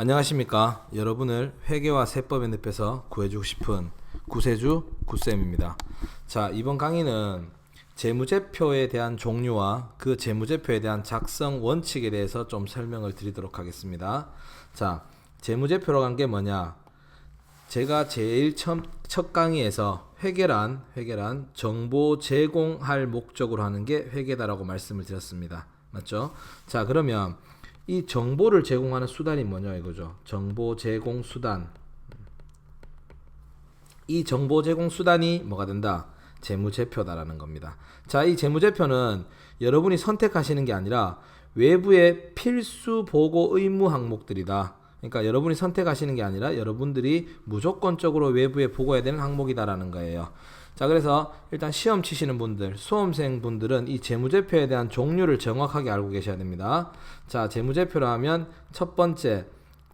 안녕하십니까. 여러분을 회계와 세법의 늪에서 구해주고 싶은 구세주 구쌤입니다. 자, 이번 강의는 재무제표에 대한 종류와 그 재무제표에 대한 작성 원칙에 대해서 좀 설명을 드리도록 하겠습니다. 자, 재무제표라고 한 게 뭐냐? 제가 제일 처음, 첫 강의에서 회계란, 회계란 정보 제공할 목적으로 하는 게 회계다라고 말씀을 드렸습니다. 맞죠? 자, 그러면 이 정보를 제공하는 수단이 뭐냐 이거죠. 정보 제공 수단. 이 정보 제공 수단이 뭐가 된다? 재무제표다라는 겁니다. 자, 이 재무제표는 여러분이 선택하시는 게 아니라 외부의 필수 보고 의무 항목들이다. 그러니까 여러분이 선택하시는 게 아니라 여러분들이 무조건적으로 외부에 보고해야 되는 항목이다라는 거예요. 자, 그래서 일단 시험 치시는 분들, 수험생 분들은 이 재무제표에 대한 종류를 정확하게 알고 계셔야 됩니다. 자, 재무제표로 하면 첫 번째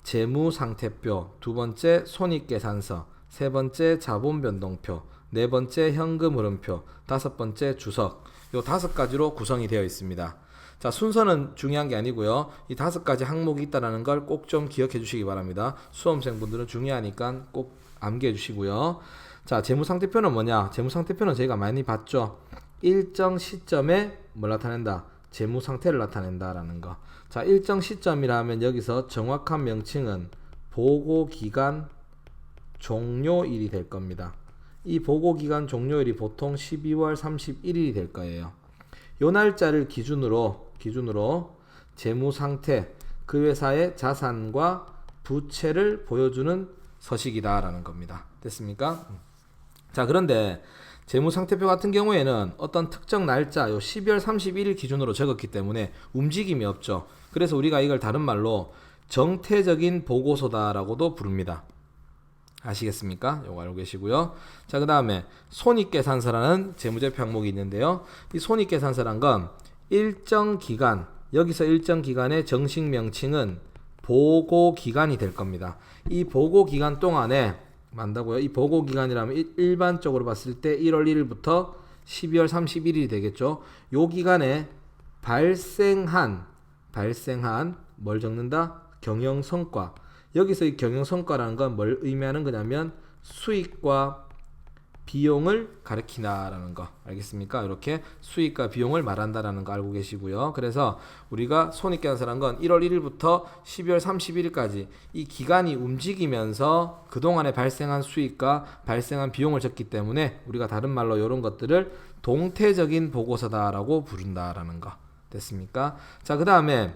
재무상태표, 두 번째 손익계산서, 세 번째 자본변동표, 네 번째 현금 흐름표, 다섯 번째 주석. 요 다섯 가지로 구성이 되어 있습니다. 자, 순서는 중요한 게 아니고요. 이 다섯 가지 항목이 있다는 걸 꼭 좀 기억해 주시기 바랍니다. 수험생분들은 중요하니까 꼭 암기해 주시고요. 자, 재무상태표는 뭐냐? 재무상태표는 저희가 많이 봤죠. 일정 시점에 뭘 나타낸다? 재무상태를 나타낸다라는 거. 자, 일정 시점이라 하면 여기서 정확한 명칭은 보고기간 종료일이 될 겁니다. 이 보고기간 종료일이 보통 12월 31일이 될 거예요. 요 날짜를 기준으로 기준으로 재무 상태 그 회사의 자산과 부채를 보여주는 서식이다라는 겁니다. 됐습니까? 자, 그런데 재무 상태표 같은 경우에는 어떤 특정 날짜 요 12월 31일 기준으로 적었기 때문에 움직임이 없죠. 그래서 우리가 이걸 다른 말로 정태적인 보고서다라고도 부릅니다. 아시겠습니까? 요거 알고 계시고요. 자, 그 다음에 손익계산서라는 재무제표 항목이 있는데요. 이 손익계산서란 건 일정 기간, 여기서 일정 기간의 정식 명칭은 보고 기간이 될 겁니다. 이 보고 기간 동안에 만다고요. 이 보고 기간이라면 일- 일반적으로 봤을 때 1월 1일부터 12월 31일이 되겠죠. 요 기간에 발생한 발생한 뭘 적는다? 경영 성과. 여기서 이 경영 성과라는 건 뭘 의미하는 거냐면 수익과 비용을 가리키나라는 거 알겠습니까? 이렇게 수익과 비용을 말한다라는 거 알고 계시고요. 그래서 우리가 손익 계산서란 건 1월 1일부터 12월 31일까지 이 기간이 움직이면서 그 동안에 발생한 수익과 발생한 비용을 적기 때문에 우리가 다른 말로 이런 것들을 동태적인 보고서다라고 부른다라는 거 됐습니까? 자, 그 다음에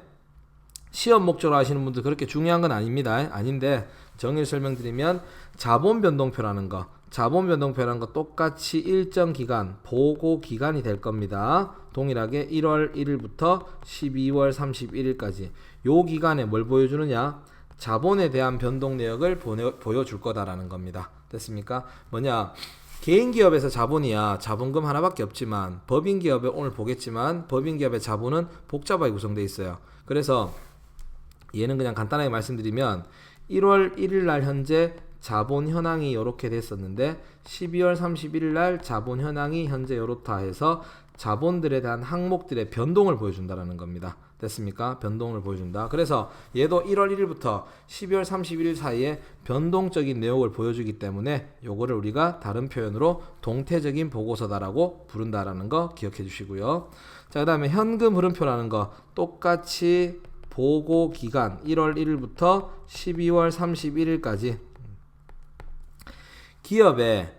시험 목적으로 하시는 분들 그렇게 중요한 건 아닙니다. 아닌데 정의를 설명드리면 자본 변동표라는 거, 자본 변동표라는 거 똑같이 일정 기간 보고 기간이 될 겁니다. 동일하게 1월 1일부터 12월 31일까지 요 기간에 뭘 보여주느냐? 자본에 대한 변동 내역을 보내, 보여 줄 거다라는 겁니다. 됐습니까? 뭐냐? 개인 기업에서 자본이야 자본금 하나밖에 없지만 법인 기업에 오늘 보겠지만 법인 기업의 자본은 복잡하게 구성되어 있어요. 그래서 얘는 그냥 간단하게 말씀드리면 1월 1일 날 현재 자본 현황이 이렇게 됐었는데 12월 31일 날 자본 현황이 현재 이렇다 해서 자본들에 대한 항목들의 변동을 보여준다라는 겁니다. 됐습니까? 변동을 보여준다. 그래서 얘도 1월 1일부터 12월 31일 사이에 변동적인 내용을 보여주기 때문에 요거를 우리가 다른 표현으로 동태적인 보고서다라고 부른다라는 거 기억해 주시고요. 자, 그다음에 현금 흐름표라는 거 똑같이 보고 기간 1월 1일부터 12월 31일까지 기업의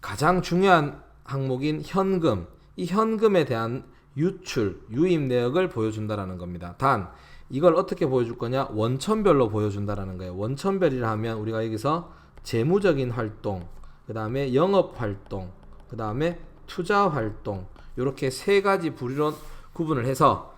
가장 중요한 항목인 현금, 이 현금에 대한 유출, 유입 내역을 보여준다라는 겁니다. 단 이걸 어떻게 보여줄 거냐? 원천별로 보여준다라는 거예요. 원천별이라 하면 우리가 여기서 재무적인 활동, 그 다음에 영업 활동, 그 다음에 투자 활동 이렇게 세 가지 부류로 구분을 해서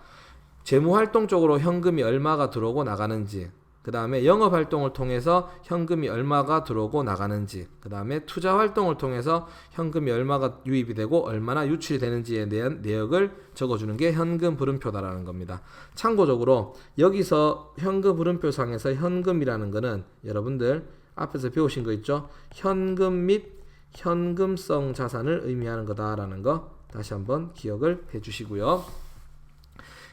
재무 활동 쪽으로 현금이 얼마가 들어오고 나가는지, 그 다음에 영업 활동을 통해서 현금이 얼마가 들어오고 나가는지, 그 다음에 투자 활동을 통해서 현금이 얼마가 유입이 되고 얼마나 유출이 되는지에 대한 내역을 적어주는 게 현금 흐름표다라는 겁니다. 참고적으로 여기서 현금 흐름표상에서 현금이라는 거는 여러분들 앞에서 배우신 거 있죠? 현금 및 현금성 자산을 의미하는 거다라는 거 다시 한번 기억을 해주시고요.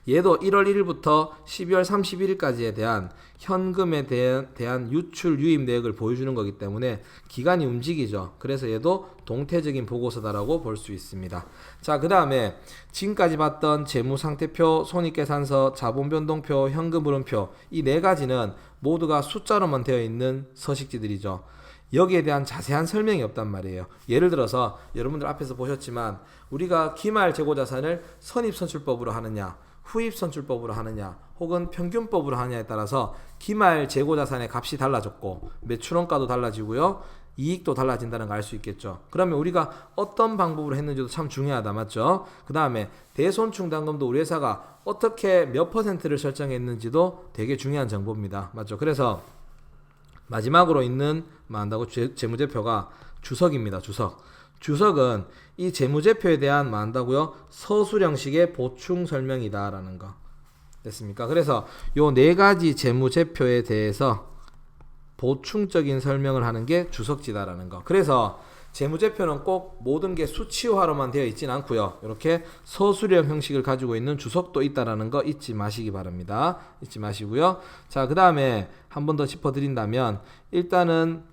얘도 1월 1일부터 12월 31일까지에 대한 현금에 대한, 대한 유출 유입 내역을 보여주는 거기 때문에 기간이 움직이죠. 그래서 얘도 동태적인 보고서다라고 볼 수 있습니다. 자, 그 다음에 지금까지 봤던 재무상태표, 손익계산서, 자본변동표, 현금흐름표 이 네 가지는 모두가 숫자로만 되어 있는 서식지들이죠. 여기에 대한 자세한 설명이 없단 말이에요. 예를 들어서 여러분들 앞에서 보셨지만 우리가 기말 재고 자산을 선입 선출법으로 하느냐, 후입 선출법으로 하느냐, 혹은 평균법으로 하느냐에 따라서 기말 재고 자산의 값이 달라졌고 매출원가도 달라지고요. 이익도 달라진다는 걸 알 수 있겠죠. 그러면 우리가 어떤 방법으로 했는지도 참 중요하다, 맞죠? 그 다음에 대손충당금도 우리 회사가 어떻게 몇 퍼센트를 설정했는지도 되게 중요한 정보입니다, 맞죠? 그래서 마지막으로 있는 만다고 재무제표가 주석입니다. 주석. 주석은 이 재무제표에 대한 만다고요 서술형식의 보충 설명이다라는 거 됐습니까? 그래서 요 네 가지 재무제표에 대해서 보충적인 설명을 하는 게 주석지다라는 거. 그래서 재무제표는 꼭 모든 게 수치화로만 되어 있진 않고요. 이렇게 서술형 형식을 가지고 있는 주석도 있다라는 거 잊지 마시기 바랍니다. 잊지 마시고요. 자, 그 다음에 한 번 더 짚어 드린다면 일단은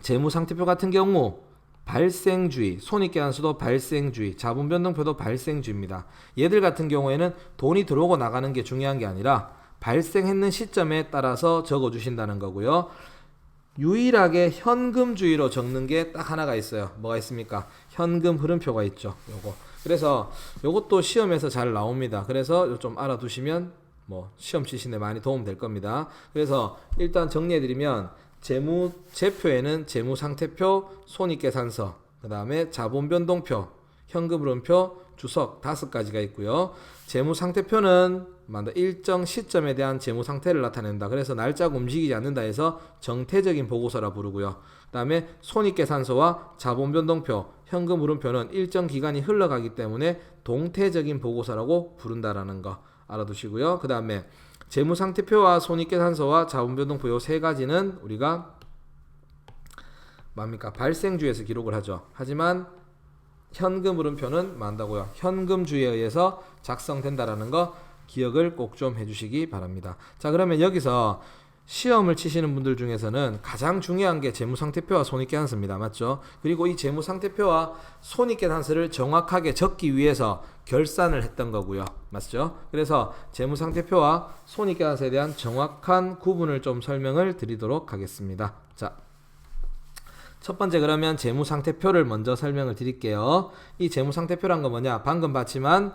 재무 상태표 같은 경우 발생주의, 손익계산서도 발생주의, 자본변동표도 발생주의입니다. 얘들 같은 경우에는 돈이 들어오고 나가는 게 중요한 게 아니라 발생했는 시점에 따라서 적어 주신다는 거고요. 유일하게 현금주의로 적는 게 딱 하나가 있어요. 뭐가 있습니까? 현금 흐름표가 있죠. 요거. 그래서 요것도 시험에서 잘 나옵니다. 그래서 좀 알아두시면 뭐 시험 치시는데 많이 도움 될 겁니다. 그래서 일단 정리해 드리면 재무 제표에는 재무 상태표, 손익 계산서, 그다음에 자본 변동표, 현금 흐름표, 주석 다섯 가지가 있고요. 재무 상태표는 일정 시점에 대한 재무 상태를 나타낸다. 그래서 날짜가 움직이지 않는다 해서 정태적인 보고서라 부르고요. 그다음에 손익계산서와 자본 변동표, 현금 흐름표는 일정 기간이 흘러가기 때문에 동태적인 보고서라고 부른다라는 거 알아두시고요. 그다음에 재무 상태표와 손익계산서와 자본 변동표 요세 가지는 우리가 뭡니까? 발생주에서 기록을 하죠. 하지만 현금 흐름표는 만다고요. 현금주에 의해서 작성된다라는 거 기억을 꼭 좀 해주시기 바랍니다. 자 그러면 여기서 시험을 치시는 분들 중에서는 가장 중요한 게 재무상태표와 손익계산서입니다. 맞죠? 그리고 이 재무상태표와 손익계산서를 정확하게 적기 위해서 결산을 했던 거고요. 맞죠? 그래서 재무상태표와 손익계산서에 대한 정확한 구분을 좀 설명을 드리도록 하겠습니다. 자, 첫 번째 그러면 재무상태표를 먼저 설명을 드릴게요. 이 재무상태표란 건 뭐냐? 방금 봤지만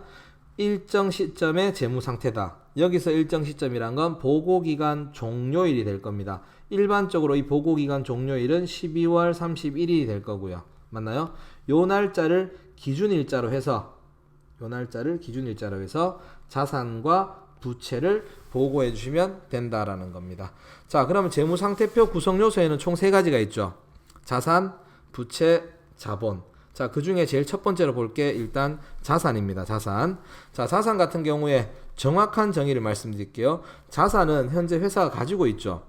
일정 시점의 재무 상태다. 여기서 일정 시점이란 건 보고기간 종료일이 될 겁니다. 일반적으로 이 보고기간 종료일은 12월 31일이 될 거고요. 맞나요? 요 날짜를 기준일자로 해서 요 날짜를 기준일자로 해서 자산과 부채를 보고해 주시면 된다라는 겁니다. 자, 그러면 재무 상태표 구성 요소에는 총 세 가지가 있죠. 자산, 부채, 자본. 자, 그 중에 제일 첫 번째로 볼 게 일단 자산입니다. 자산. 자, 자산 같은 경우에 정확한 정의를 말씀드릴게요. 자산은 현재 회사가 가지고 있죠.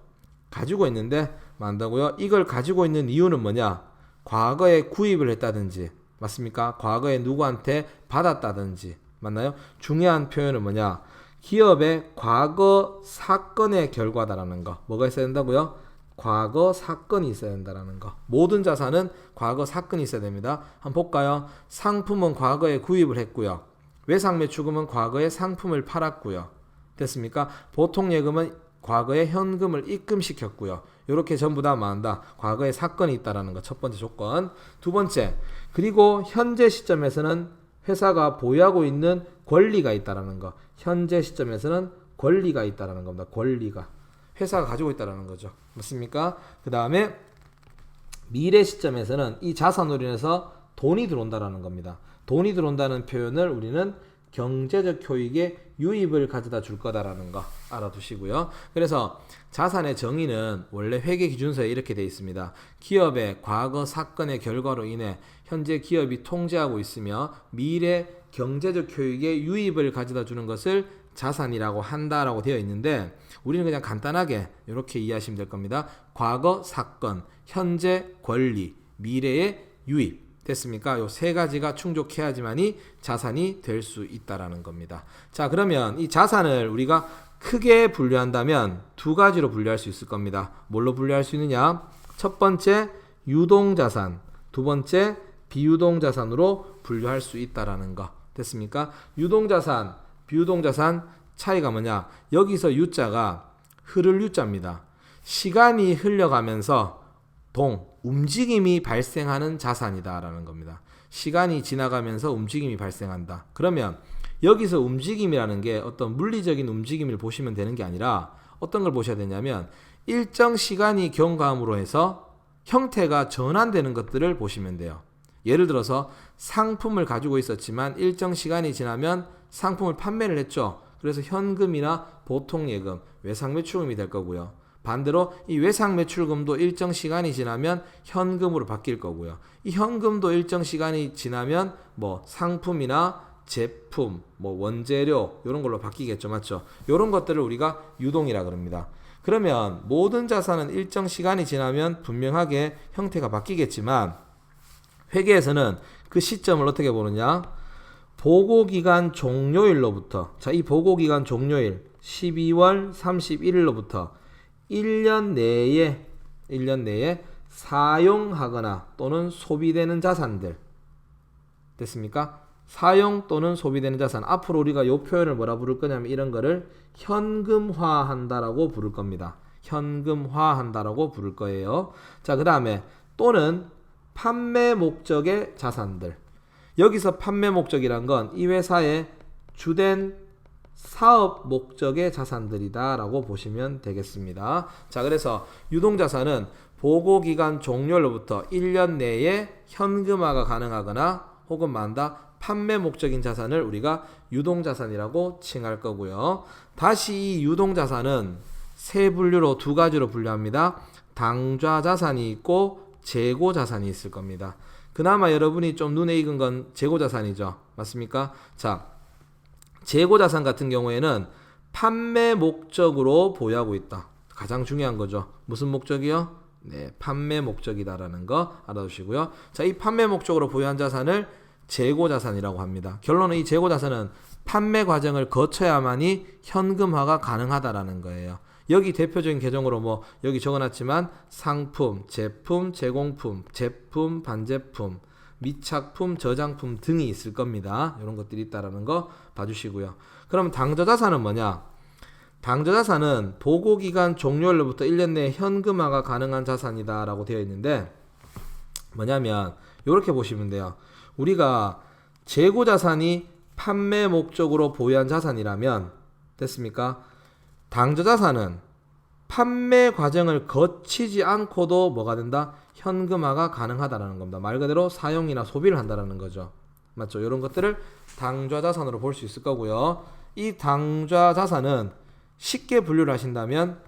가지고 있는데 만다고요. 이걸 가지고 있는 이유는 뭐냐? 과거에 구입을 했다든지 맞습니까? 과거에 누구한테 받았다든지 맞나요? 중요한 표현은 뭐냐? 기업의 과거 사건의 결과다라는 거. 뭐가 있어야 된다고요? 과거 사건이 있어야 된다라는 거. 모든 자산은 과거 사건이 있어야 됩니다. 한번 볼까요? 상품은 과거에 구입을 했고요. 외상 매출금은 과거에 상품을 팔았고요. 됐습니까? 보통 예금은 과거에 현금을 입금시켰고요. 이렇게 전부 다 말한다. 과거에 사건이 있다라는 거 첫 번째 조건. 두 번째, 그리고 현재 시점에서는 회사가 보유하고 있는 권리가 있다라는 거. 현재 시점에서는 권리가 있다라는 겁니다. 권리가. 회사가 가지고 있다라는 거죠. 맞습니까? 그 다음에 미래 시점에서는 이 자산으로 인해서 돈이 들어온다라는 겁니다. 돈이 들어온다는 표현을 우리는 경제적 효익의 유입을 가져다 줄 거다라는 거 알아두시고요. 그래서 자산의 정의는 원래 회계 기준서에 이렇게 되어 있습니다. 기업의 과거 사건의 결과로 인해 현재 기업이 통제하고 있으며 미래 경제적 효익의 유입을 가져다 주는 것을 자산이라고 한다라고 되어 있는데 우리는 그냥 간단하게 이렇게 이해하시면 될 겁니다. 과거 사건, 현재 권리, 미래의 유입 됐습니까? 요 세 가지가 충족해야지만이 자산이 될 수 있다라는 겁니다. 자, 그러면 이 자산을 우리가 크게 분류한다면 두 가지로 분류할 수 있을 겁니다. 뭘로 분류할 수 있느냐? 첫 번째 유동 자산, 두 번째 비유동 자산으로 분류할 수 있다라는 거. 됐습니까? 유동 자산, 비유동 자산 차이가 뭐냐? 여기서 유자가 흐를 유자입니다. 시간이 흘러가면서 동 움직임이 발생하는 자산이다라는 겁니다. 시간이 지나가면서 움직임이 발생한다. 그러면 여기서 움직임이라는 게 어떤 물리적인 움직임을 보시면 되는 게 아니라 어떤 걸 보셔야 되냐면 일정 시간이 경과함으로 해서 형태가 전환되는 것들을 보시면 돼요. 예를 들어서 상품을 가지고 있었지만 일정 시간이 지나면 상품을 판매를 했죠. 그래서 현금이나 보통 예금, 외상 매출금이 될 거고요. 반대로 이 외상 매출금도 일정 시간이 지나면 현금으로 바뀔 거고요. 이 현금도 일정 시간이 지나면 뭐 상품이나 제품, 뭐 원재료 이런 걸로 바뀌겠죠, 맞죠? 이런 것들을 우리가 유동이라 그럽니다. 그러면 모든 자산은 일정 시간이 지나면 분명하게 형태가 바뀌겠지만 회계에서는 그 시점을 어떻게 보느냐? 보고 기간 종료일로부터 자, 이 보고 기간 종료일 12월 31일로부터 1년 내에 1년 내에 사용하거나 또는 소비되는 자산들 됐습니까? 사용 또는 소비되는 자산 앞으로 우리가 요 표현을 뭐라 부를 거냐면 이런 거를 현금화한다라고 부를 겁니다. 현금화한다라고 부를 거예요. 자, 그 다음에 또는 판매 목적의 자산들. 여기서 판매 목적이란 건 이 회사의 주된 사업 목적의 자산들이다라고 보시면 되겠습니다. 자, 그래서 유동 자산은 보고 기간 종료로부터 1년 내에 현금화가 가능하거나 혹은 만다 판매 목적인 자산을 우리가 유동 자산이라고 칭할 거고요. 다시 이 유동 자산은 세 분류로 두 가지로 분류합니다. 당좌 자산이 있고 재고 자산이 있을 겁니다. 그나마 여러분이 좀 눈에 익은 건 재고 자산이죠. 맞습니까? 자, 재고 자산 같은 경우에는 판매 목적으로 보유하고 있다. 가장 중요한 거죠. 무슨 목적이요? 네, 판매 목적이다라는 거 알아두시고요. 자, 이 판매 목적으로 보유한 자산을 재고 자산이라고 합니다. 결론은 이 재고 자산은 판매 과정을 거쳐야만이 현금화가 가능하다라는 거예요. 여기 대표적인 계정으로 뭐 여기 적어놨지만 상품, 제품, 제공품, 제품, 반제품, 미착품, 저장품 등이 있을 겁니다. 이런 것들이 있다라는 거 봐주시고요. 그럼 당저자산은 뭐냐? 당저자산은 보고기간 종료일로부터 1년 내에 현금화가 가능한 자산이다라고 되어 있는데 뭐냐면 이렇게 보시면 돼요. 우리가 재고 자산이 판매 목적으로 보유한 자산이라면 됐습니까? 당저 자산은 판매 과정을 거치지 않고도 뭐가 된다? 현금화가 가능하다라는 겁니다. 말 그대로 사용이나 소비를 한다라는 거죠. 맞죠? 이런 것들을 당좌 자산으로 볼 수 있을 거고요. 이 당좌 자산은 쉽게 분류를 하신다면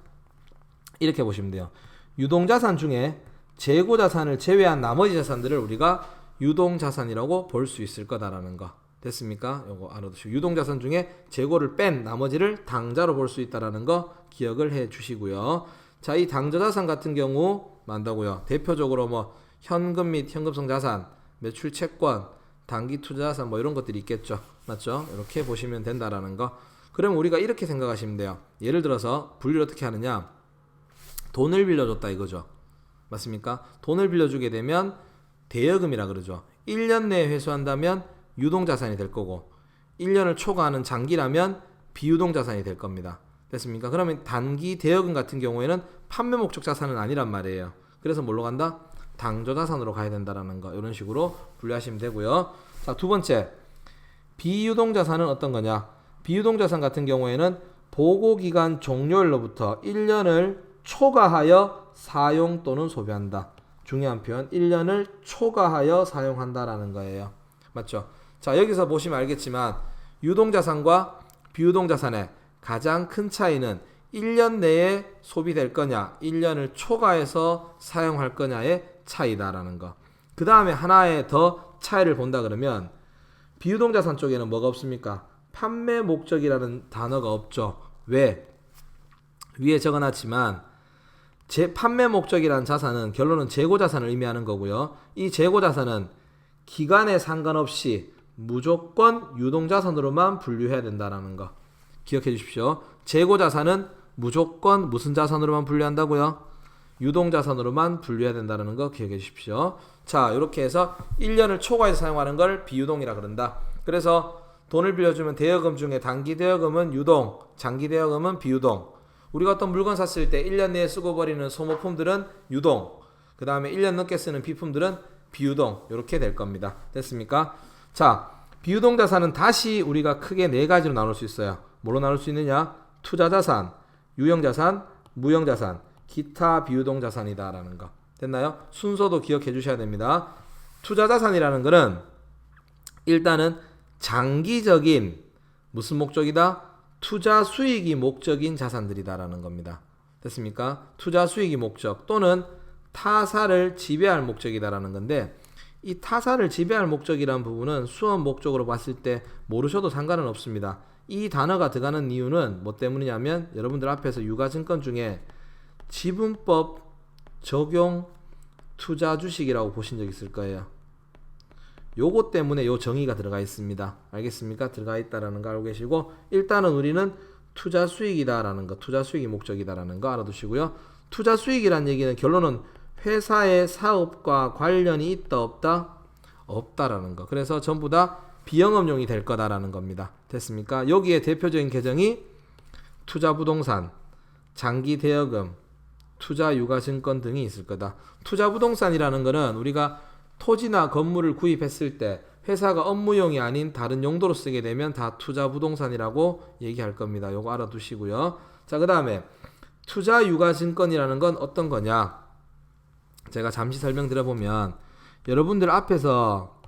이렇게 보시면 돼요. 유동 자산 중에 재고 자산을 제외한 나머지 자산들을 우리가 유동 자산이라고 볼 수 있을 거다라는 거. 됐습니까? 요거 알아두시고 유동 자산 중에 재고를 뺀 나머지를 당자로 볼 수 있다라는 거 기억을 해 주시고요. 자, 이 당좌 자산 같은 경우 만다고요. 대표적으로 뭐 현금 및 현금성 자산, 매출 채권, 단기 투자 자산 뭐 이런 것들이 있겠죠. 맞죠? 이렇게 보시면 된다라는 거. 그럼 우리가 이렇게 생각하시면 돼요. 예를 들어서 분류를 어떻게 하느냐? 돈을 빌려줬다 이거죠. 맞습니까? 돈을 빌려주게 되면 대여금이라 그러죠. 1년 내에 회수한다면 유동 자산이 될 거고 1년을 초과하는 장기라면 비유동 자산이 될 겁니다. 됐습니까? 그러면 단기 대여금 같은 경우에는 판매 목적 자산은 아니란 말이에요. 그래서 뭘로 간다? 당조 자산으로 가야 된다라는 거 이런 식으로 분류하시면 되고요. 자, 두 번째 비유동 자산은 어떤 거냐? 비유동 자산 같은 경우에는 보고 기간 종료일로부터 1년을 초과하여 사용 또는 소비한다. 중요한 표현 1년을 초과하여 사용한다라는 거예요. 맞죠? 자, 여기서 보시면 알겠지만 유동자산과 비유동자산의 가장 큰 차이는 1년 내에 소비될 거냐, 1년을 초과해서 사용할 거냐의 차이다라는 거. 그 다음에 하나의 더 차이를 본다 그러면 비유동자산 쪽에는 뭐가 없습니까? 판매 목적이라는 단어가 없죠. 왜? 위에 적어놨지만 제 판매 목적이라는 자산은 결론은 재고 자산을 의미하는 거고요. 이 재고 자산은 기간에 상관없이 무조건 유동자산으로만 분류해야 된다라는 거 기억해 주십시오. 재고자산은 무조건 무슨 자산으로만 분류한다고요? 유동자산으로만 분류해야 된다는 거 기억해 주십시오. 자, 이렇게 해서 1년을 초과해서 사용하는 걸 비유동이라 그런다. 그래서 돈을 빌려주면 대여금 중에 단기 대여금은 유동, 장기 대여금은 비유동. 우리가 어떤 물건 샀을 때 1년 내에 쓰고 버리는 소모품들은 유동. 그 다음에 1년 넘게 쓰는 비품들은 비유동. 이렇게 될 겁니다. 됐습니까? 자, 비유동 자산은 다시 우리가 크게 네 가지로 나눌 수 있어요. 뭘로 나눌 수 있느냐? 투자 자산, 유형 자산, 무형 자산, 기타 비유동 자산이다라는 거. 됐나요? 순서도 기억해 주셔야 됩니다. 투자 자산이라는 거는 일단은 장기적인 무슨 목적이다? 투자 수익이 목적인 자산들이다라는 겁니다. 됐습니까? 투자 수익이 목적 또는 타사를 지배할 목적이다라는 건데 이 타사를 지배할 목적이라는 부분은 수업 목적으로 봤을 때 모르셔도 상관은 없습니다. 이 단어가 들어가는 이유는 뭐 때문이냐면 여러분들 앞에서 유가증권 중에 지분법 적용 투자 주식이라고 보신 적 있을 거예요. 요거 때문에 요 정의가 들어가 있습니다. 알겠습니까? 들어가 있다라는 거 알고 계시고 일단은 우리는 투자 수익이다라는 거, 투자 수익이 목적이다라는 거 알아두시고요. 투자 수익이란 얘기는 결론은 회사의 사업과 관련이 있다 없다 없다라는 거. 그래서 전부 다 비영업용이 될 거다라는 겁니다. 됐습니까? 여기에 대표적인 계정이 투자 부동산, 장기 대여금, 투자 유가증권 등이 있을 거다. 투자 부동산이라는 거는 우리가 토지나 건물을 구입했을 때 회사가 업무용이 아닌 다른 용도로 쓰게 되면 다 투자 부동산이라고 얘기할 겁니다. 요거 알아두시고요. 자, 그 다음에 투자 유가증권이라는 건 어떤 거냐? 제가 잠시 설명드려 보면 여러분들 앞에서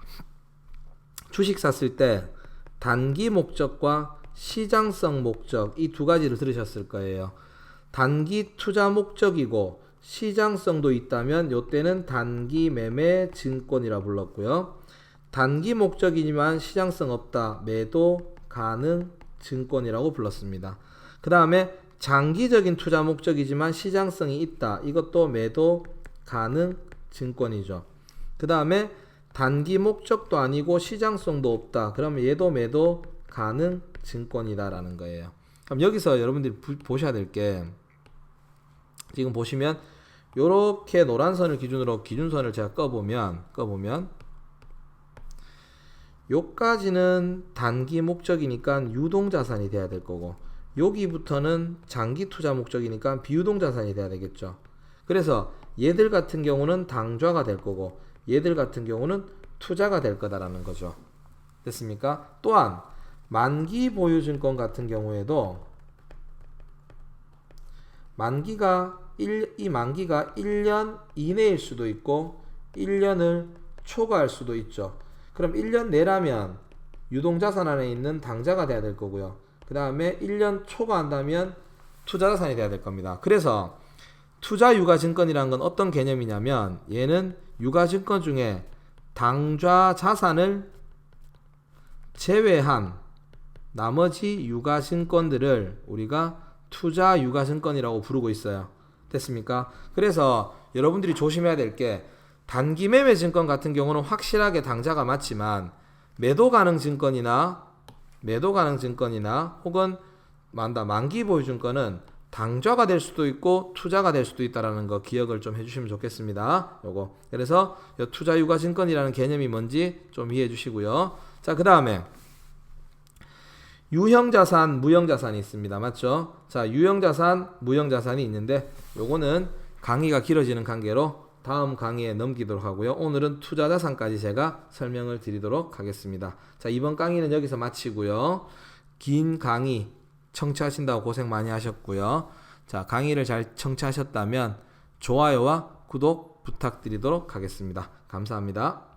주식 샀을 때 단기 목적과 시장성 목적 이 두 가지를 들으셨을 거예요. 단기 투자 목적이고 시장성도 있다면 요때는 단기 매매 증권이라 불렀고요. 단기 목적이지만 시장성 없다. 매도 가능 증권이라고 불렀습니다. 그 다음에 장기적인 투자 목적이지만 시장성이 있다. 이것도 매도 가능 증권이죠. 그 다음에 단기 목적도 아니고 시장성도 없다. 그러면 얘도 매도 가능 증권이다라는 거예요. 그럼 여기서 여러분들이 부- 보셔야 될 게 지금 보시면 요렇게 노란 선을 기준으로 기준선을 제가 꺼보면 꺼보면 요까지는 단기 목적이니까 유동 자산이 돼야 될 거고 여기부터는 장기 투자 목적이니까 비유동 자산이 돼야 되겠죠. 그래서 얘들 같은 경우는 당좌가 될 거고 얘들 같은 경우는 투자가 될 거다라는 거죠. 됐습니까? 또한 만기 보유 증권 같은 경우에도 만기가 1, 이 만기가 1년 이내일 수도 있고 1년을 초과할 수도 있죠. 그럼 1년 내라면 유동자산 안에 있는 당자가 돼야 될 거고요. 그 다음에 1년 초과한다면 투자자산이 돼야 될 겁니다. 그래서 투자 유가증권이라는 건 어떤 개념이냐면 얘는 유가증권 중에 당좌 자산을 제외한 나머지 유가증권들을 우리가 투자 유가증권이라고 부르고 있어요. 됐습니까? 그래서 여러분들이 조심해야 될 게 단기 매매 증권 같은 경우는 확실하게 당자가 맞지만 매도 가능 증권이나 매도 가능 증권이나 혹은 만다 만기 보유 증권은 당좌가 될 수도 있고 투자가 될 수도 있다라는 거 기억을 좀 해주시면 좋겠습니다. 요거 그래서 요 투자 유가 증권이라는 개념이 뭔지 좀 이해해 주시고요. 자, 그 다음에 유형 자산, 무형 자산이 있습니다. 맞죠? 자, 유형 자산, 무형 자산이 있는데 요거는 강의가 길어지는 관계로 다음 강의에 넘기도록 하고요. 오늘은 투자 자산까지 제가 설명을 드리도록 하겠습니다. 자, 이번 강의는 여기서 마치고요. 긴 강의 청취하신다고 고생 많이 하셨고요. 자, 강의를 잘 청취하셨다면 좋아요와 구독 부탁드리도록 하겠습니다. 감사합니다.